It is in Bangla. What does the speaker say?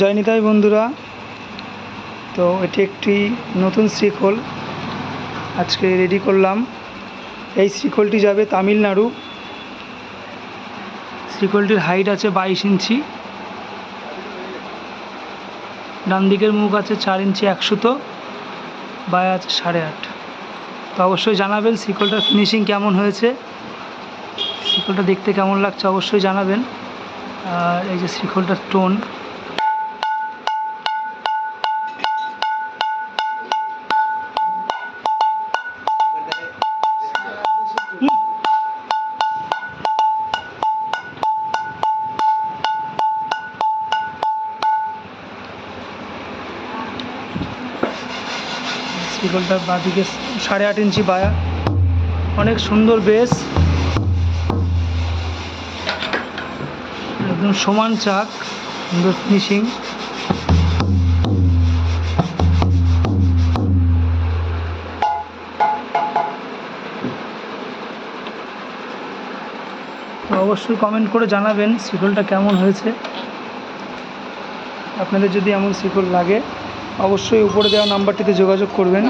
জয় নিতাই বন্ধুরা। তো এটি একটি নতুন শ্রীখোল। আজকে রেডি করলাম। এই শ্রীখোলটি যাবে তামিলনাড়ু। শ্রীখোলটির হাইট আছে বাইশ ইঞ্চি। ডান দিকের মুখ আছে চার ইঞ্চি একশোতো বায় আছে সাড়ে আট। তো অবশ্যই জানাবেন শ্রীখোলটার ফিনিশিং কেমন হয়েছে। শ্রীখোলটা দেখতে কেমন লাগছে অবশ্যই জানাবেন। আর এই যে শ্রীখোলটার টোন শ্রীখোলটার বাঁদিকে সাড়ে আট ইঞ্চি বায়া। অনেক সুন্দর বেস একদম সমান চাক, সুন্দর ফিনিশিং অবশ্যই কমেন্ট করে জানাবেন শিকলটা কেমন হয়েছে। আপনাদের যদি এমন শিকল লাগে। অবশ্যই উপরে দেওয়া নাম্বারটিতে যোগাযোগ করবেন।